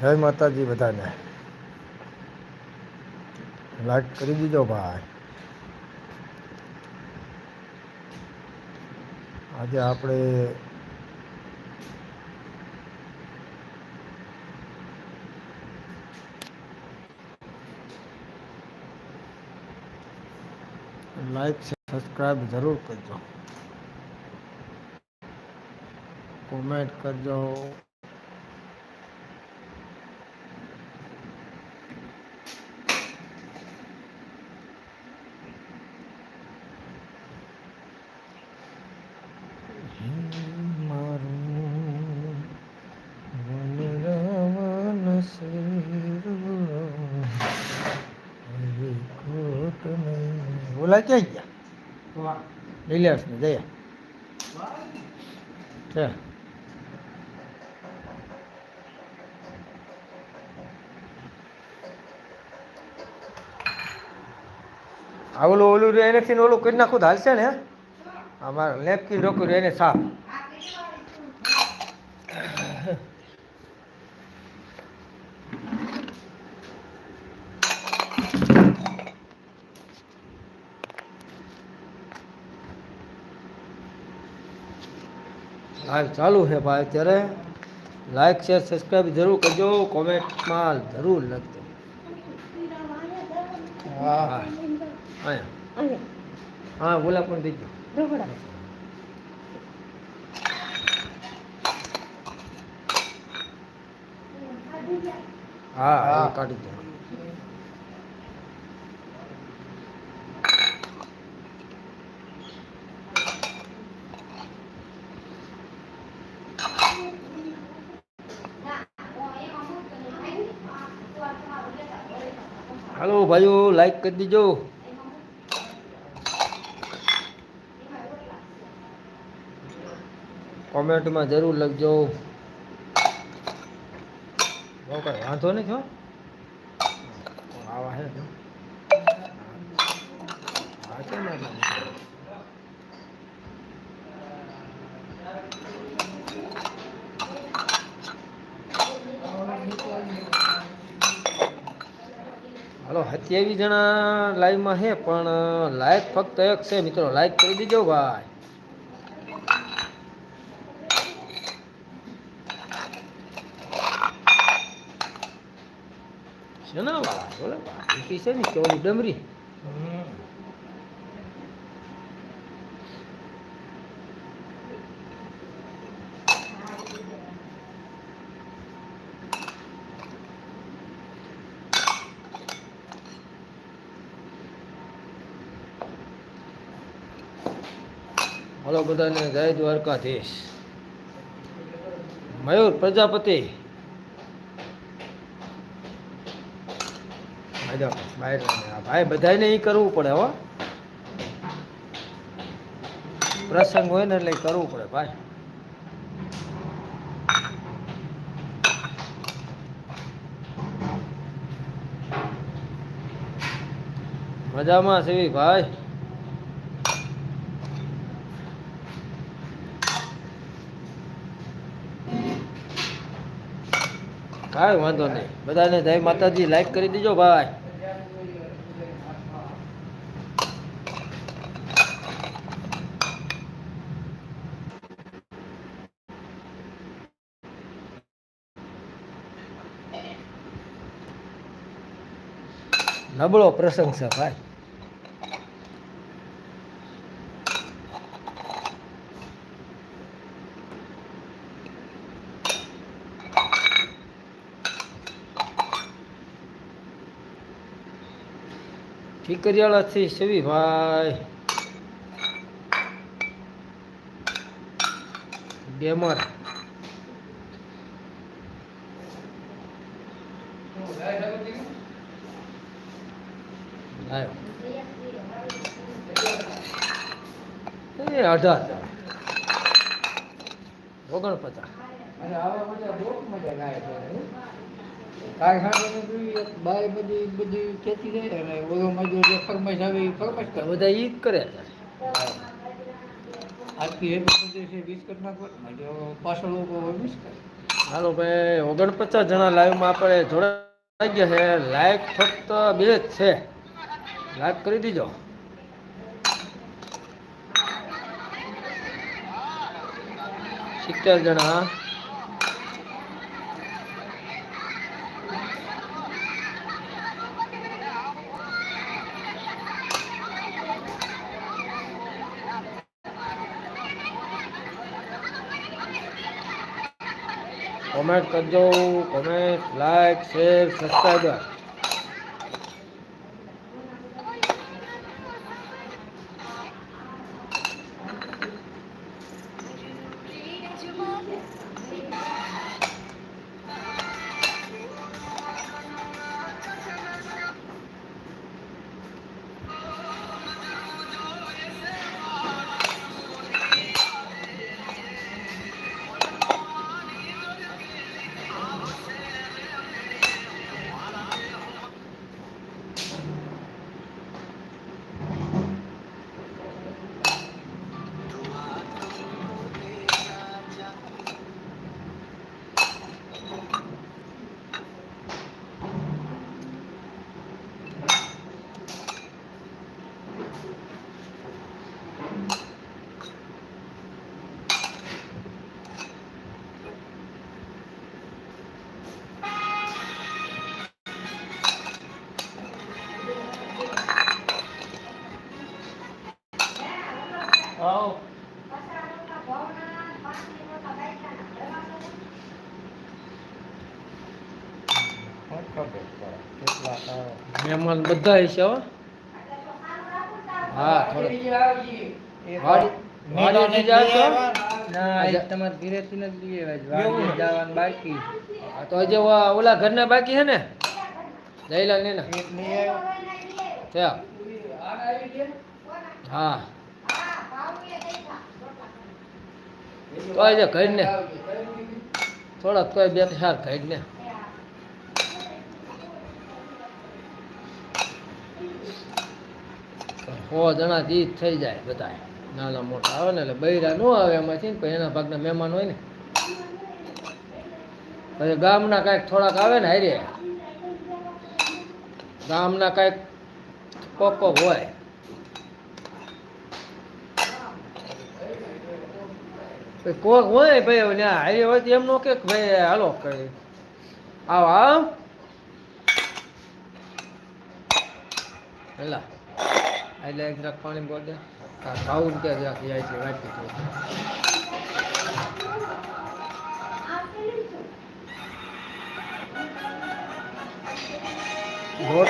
જય માતાજી બધાને. લાઈક કરી દીધો ભાઈ. આજે આપણે લાઈક સબસ્ક્રાઈબ જરૂર કરજો. કોમેન્ટ કરજો મારું વનરાવન શેરવો, હવે ખોટ નહીં. ઓલા ક્યાં ગયા? નિલેશ ને જયા આ ઓલું ઓલું રે એનેથી ઓલું કરી નાખું હાલશે ને અમારે લેપકી રોક્યું એને સાફ. લાઈવ ચાલુ છે ભાઈ અત્યારે લાઈક શેર સબસ્ક્રાઈબ જરૂર કરજો કોમેન્ટમાં જરૂર લખજો. હા. અહીંયા. હા બોલા પણ દીજો. હા હા. કાઢી દો હાલો ભાઈઓ લાઈક કરી દીજો. કોમેન્ટમાં જરૂર લખજો. વાંધો નહીં છો આવા હે ને? હા છે ને એટલે. હાલો સત્યાવીસ જણા લાઈવમાં છે પણ લાઈક ફક્ત એક છે. મિત્રો લાઈક કરી દેજો ભાઈ. શેના વાળા? બોલે છે ને ચોરી ડમરી. બધાને જય દ્વારકાધીશ. મયુર પ્રજાપતિ. ભાઈ બધાને એ કરવું પડે હો. પ્રસંગ હોય ને એટલે કરવું પડે, ભાઈ. મજામાં સેવી ભાઈ? કાંઈ વાંધો નહીં. બધાને જય માતાજી. લાઈક કરી દીજો ભાઈ. નબળો પ્રસંગ છે ભાઈ. ઠીકરિયાળાથી શિવીભાઈ ગેમર અઢાર. ઓગણપચાસ. અને આવા બધા બહુ મજા લાગે છે કારખાનાની બી બાય બધી બધી ખેતી છે અને ઓલો મજૂર જે ફરમાઈશ આવે એ ફરમાઈશ કરે. બધા ઈ જ કરે છે. એ છે વીસ કરી નાખો જો પાછળ લોકો વીસ કરે. હાલો ભાઈ ઓગણપચાસ જણા લાઈવમાં આપણે જોડાઈ ગયા છે. લાઈક ફક્ત બે જ છે. લાઈક કરી દીજો. સિત્તેર જણા. કોમેન્ટ કરજો કોમેન્ટ લાઈક શેર સબસ્ક્રાઈબર મહેમાન બધા હશે હો. હા થોડો. વાડી વાડીથી જ ના તમારે ઘરેથી નથી લઈ આવ્યા એવું? જવાનું બાકી. તો હજી ઓલા ઘરના બાકી છે ને? લઈ છે હા. તો આજે ઘર ને થોડાક કોઈ બે ચાર ઘર સો જણા જીત થઈ જાય બધા નાના મોટા આવે ને એટલે બૈરા ન આવે એમાંથી ને એના ભાગના મહેમાન હોય ને. પછી ગામના કાંઈક થોડાક આવે ને હારે. ગામના કાંઈક કોક હોય. કોક હોય ભાઈ હારે હોય તો એમ નો કે ભાઈ, હાલો કઈ. આવ આવ. હેલા. એટલે એક જરાક પાણી બોલ દે ખાવું ત્યાં જરાક જાય છે વાંચી ઢોર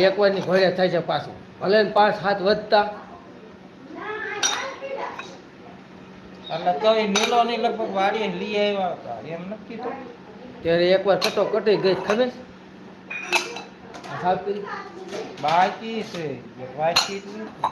એક વારની ઘોડે થાય છે પાછું. ભલે પાંચ હાથ વધતા. એટલે તો એ નીલો ની લગભગ વાડીએ લઈ આવ્યા હતા. એમ નક્કી તો ત્યારે એકવાર છતો કટી ગઈ ખબર? બાકી છે. બાકી જ નથી.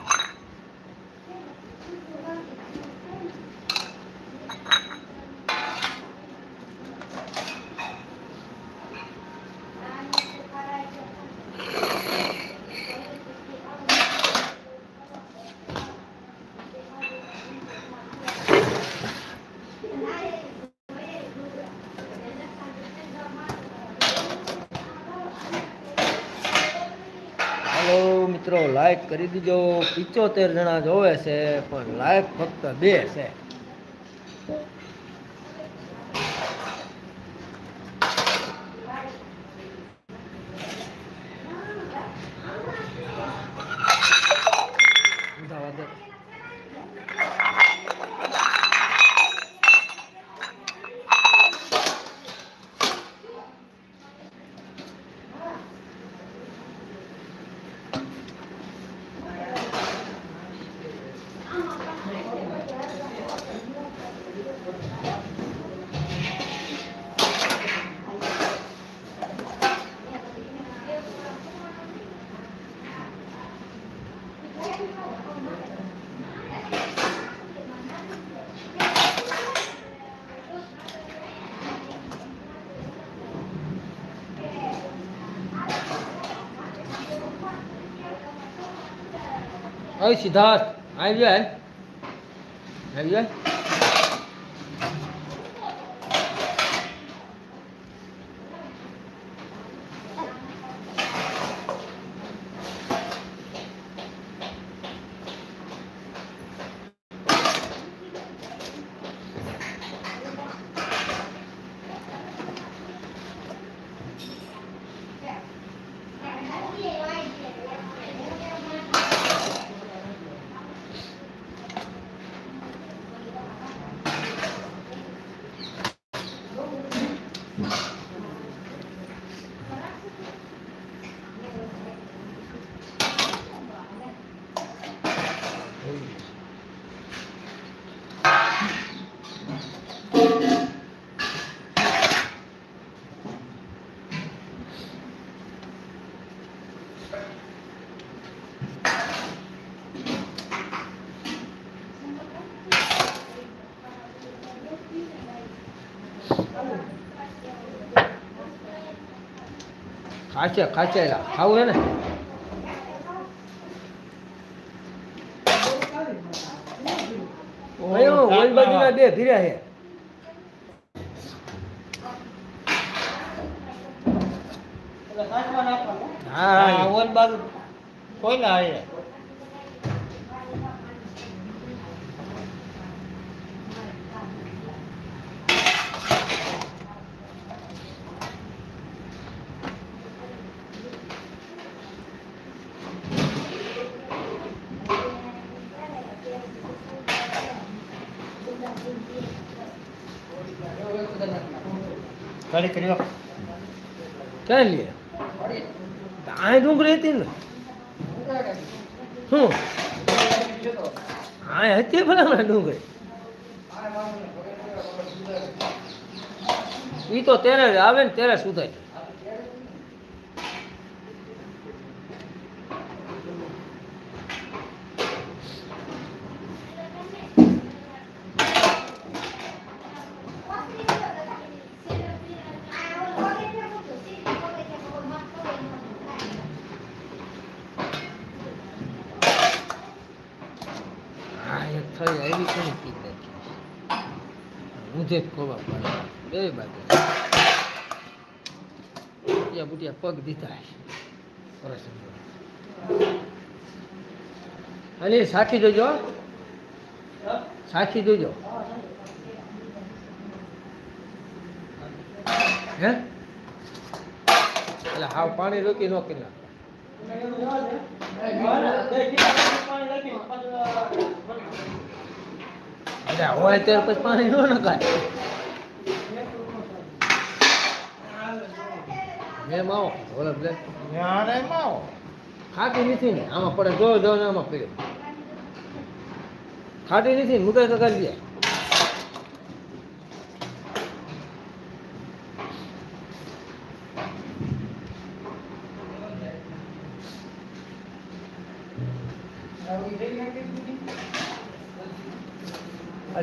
હાલો મિત્રો લાઈક કરી દીજો. પિચોતેર જણા જોવે છે પણ લાઈક ફક્ત બે છે જવા દે. હવે સિદ્ધાર્થ આવી જાય આવી જાય ખાચે ખાચેલા ખાવું હે ને? કયો ઓલ બાજુના બે ભીર્યા હે. હા હા. ઓલ બાજુ કોયલા આવે ક્યાં લે આ ડુંગળી હતી ને? શું? આ હતી ભલા ડુંગળી? ઈ તો ત્યારે આવે ને ત્યારે સુધાય થઈ આવી છે ને કીધે ઊંધે જ ખોવા પડે બે બાજુ બુટિયા બુટિયા પગ દીધા સરસ અને સાખી જોજો સાખી જોજો હે એટલે હાવ પાણી રોકી નો કરી નાખો. એટલે હોય ત્યારે પછી પાણી નો નખાય. આવો બોલો બ્લેક યારે માવો ખાટી નથી ને આમાં પડે જો જો ને આમાં પડ્યો ખાટી નથી ને મુકાય તો કરી દે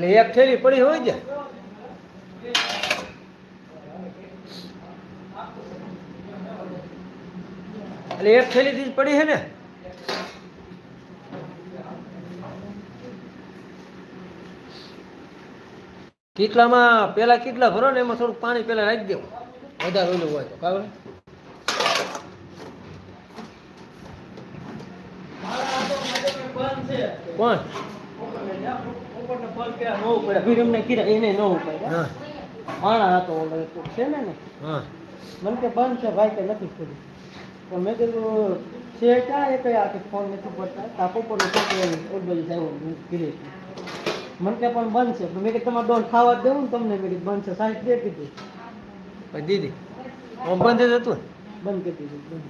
એટલે એક થેલી પડી હોય જાય એટલે એક થેલી થી પડી છે ને? કેટલામાં પેલા કેટલા ભરો ને એમાં થોડુંક પાણી પેલા રાખી દેવું. વધારે ઓલું હોય તો, ખબર કોણ? હા. માણા હતો ઓલો એક છે ને ને હા. મને કે બંધ છે ભાઈ કે નથી ખુલ્લું પણ મેં કીધું છે ક્યાં એ કઈ આખી ફોન નથી પડતા કાપો પર ઓલ બાજુ આવ્યો ઘીરે મને કે પણ બંધ છે. મેં કે તમારે ડોન ખાવા જ દેવું ને તમને. મેં કીધું બંધ છે. સાહેબ દે કીધું. દીદી આમ બંધ જ હતું બંધ કરી દીધું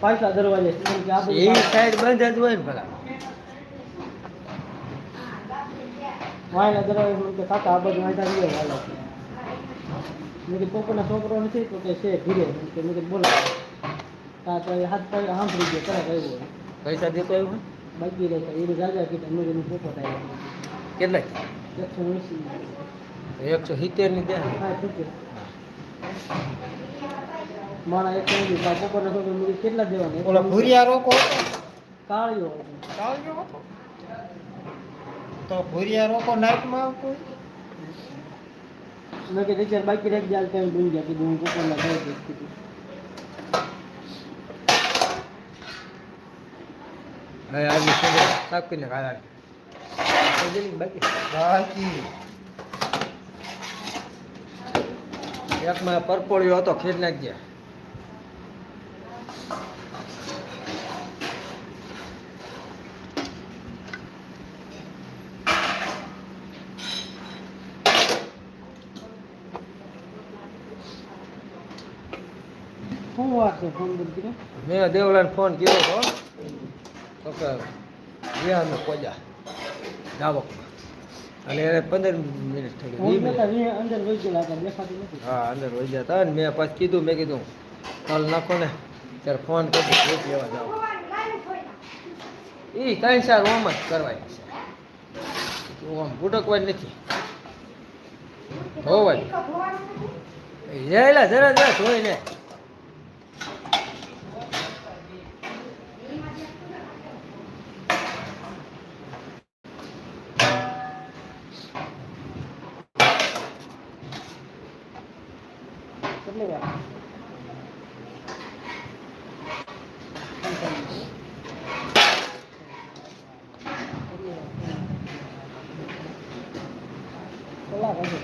પાછા દરવાજે ને એ સાઈડ બંધ જ હોય ને ભલા. વાયના દરવાજે મને કે કાકા આ બધું વાંચા રહ્યો હાલો મેં કીધું પોપરના છોકરો નથી તો કે છે ઘીરે મેં કે મેં કીધું બોલો. તા તો એ હાથ પગ સાંભળી ગયો તરત આવ્યો. પૈસા દેતો આવ્યો? હોય? બાકી રહેતા એ જાજા કીધા મેં એનું પોપટ આવ્યો. કેટલા? એકસો એંસી. એકસો સિત્તેરની દે. હા સિત્તેર. માણા એક કહી દીધું પોપરના છોકરો કેટલા દેવાના? ઓલા ભૂરિયા રોકો. કાળિયો કાળિયો હતો તો ભૂરિયા રોકો નાઇટમાં આવતો હોય? મેં કીધું અત્યારે બાકી રાખી જાય ત્યાં ડૂંગી ગયા કીધું હું કુકરના ખાઈ દઈશ કીધું. હવે આવી છે સાફ કરીને ખાયા બાકી. બાકી. એકમાં પરપોળિયો હતો ખીર નાખજે. શું વાત છે ફોન કરી મેં દેવલાને ફોન કર્યો હતો. તો કે વિહારનો પોજા દાવકમાં અને એને પંદર મિનિટ થઈ ગઈ અંદર હા અંદર વહી ગયા હતા ને મેં પછી કીધું મેં કીધું કાલ નાખો ને. ત્યારે ફોન કરી ભેટ લેવા જાઓ. એ ત્રણ સાર ઓમ જ કરવાની છે. ઓમ ભૂટકવાની નથી. હોવાય જરા જરા જોઈને કેટલી વાર કલાક હશે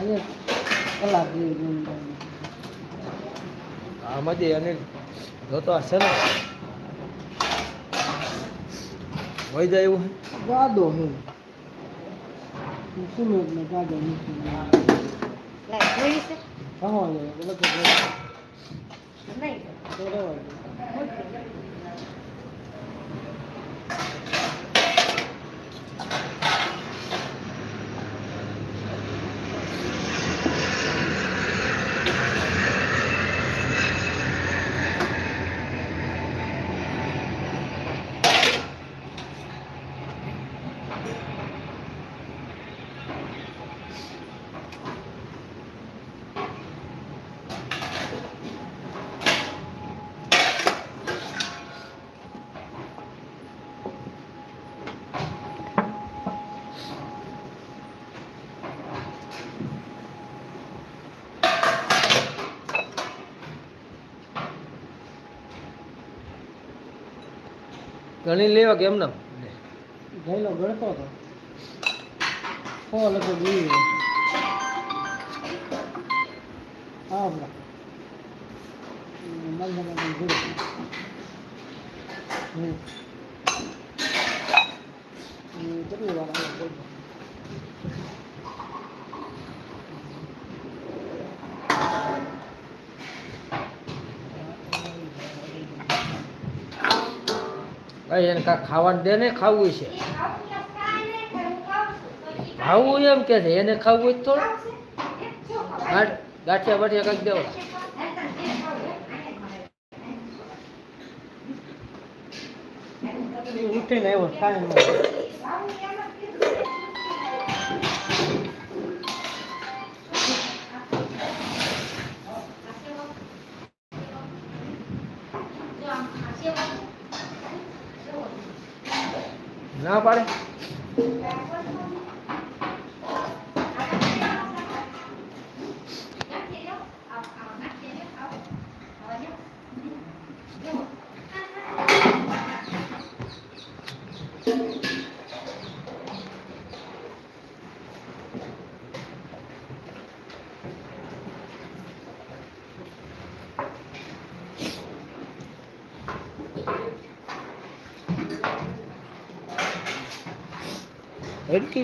આજે કલાક જેવી. આમાંથી અને જોતો હશે ને વહી જાય એવું ગાદો હે. સિમેન્ટ ને ગાદો નહીં. ગણી લેવા કેમ ના ગયેલો ગણતો હતો કો લગભગ વી હા હમ કેટલી વાર એને કાંઈ ખાવાનું દે ને ખાવું છે. ખાવું એમ કે છે, એને ખાવું તો ગાંઠિયા બાઠિયા કંઈક દેવા. ઉઠીને આવ્યો ટાઈમ ના પાડે?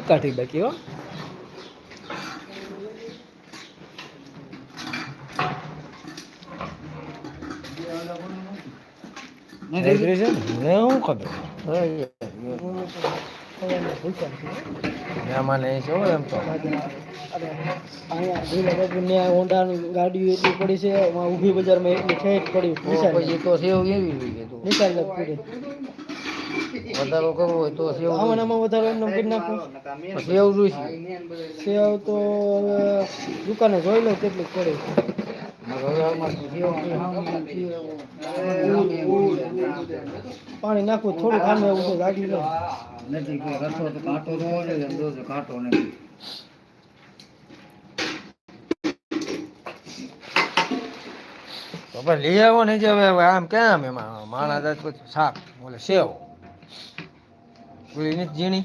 કાઢી બાકી હો. હું ખબર હોન્ડાની ગાડીઓ એટલી પડી છે ઊભી બજારમાં એટલી છે પડી. નિશાળ તો સેવ એવી હોય કે તું. પડી. વધારો કરવો હોય તો સેવ આમાં આમાં વધારો એમને કરી નાખો. સેવ જોઈશે સેવ તો હવે દુકાને જોઈ લઉં કેટલીક પડે પાણી નાખવું થોડું ખામે એવું તો લાગી લો નથી રસો તો કાંટો ન હોય ને જોજો કાંટો નથી. તો પણ લઈ આવો ને જે હવે હવે આમ કેમ એમાં? માણા દાંત પછી શાક બોલે સેવ. ઓલી જીણી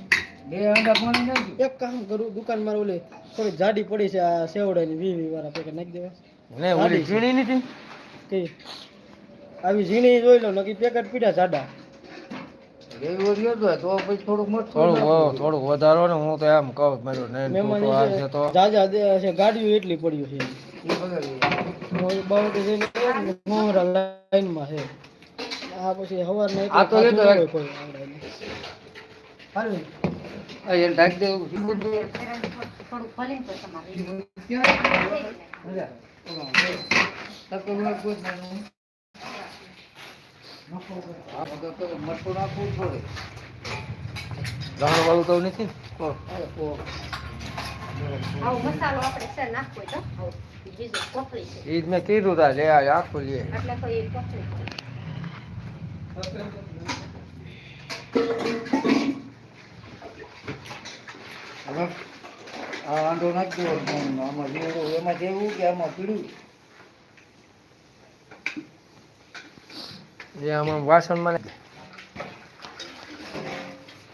બે અંડા પાણી નાખી. એક કામ કરું દુકાનમાં ઓલે થોડી જાડી પડી છે આ સેવડાની વી વી વાળા પેકેટ નાખી દેવા. ને ઓલી ઝીણી નથી કે આવી ઝીણી જોઈ લો નકી પેકેટ પીડા જાડા. થોડુંક વધારો ને હું તો એમ કહું મારું ગાડીઓ એટલી પડ્યું છે. લાઈનમાં છે. આ પછી હવારના આ તો એ તો ખાધું ન હોય કોઈ આવડાને. હાલો. આ એને ઢાંકી દેવું. થોડું ભલીને તો તમારે મજા. તકો નાખવું જ નહીં. આ બધું તો મરચું નાખવું જ પડે. લસણ વાળું તો નથી ને? આવો મસાલો આપણે છે નાખવો હોય તો આવો બીજું કોથળી છે ઈ જ મેં કીધું તા લે આ આખું લે એટલે તો એ કોથળી છે. હવે આ આંડો નાખી દેવો આમાં જીવડો એમાં જેવું કે આમાં પીળું એ આમાં વાસણમાં નાખી.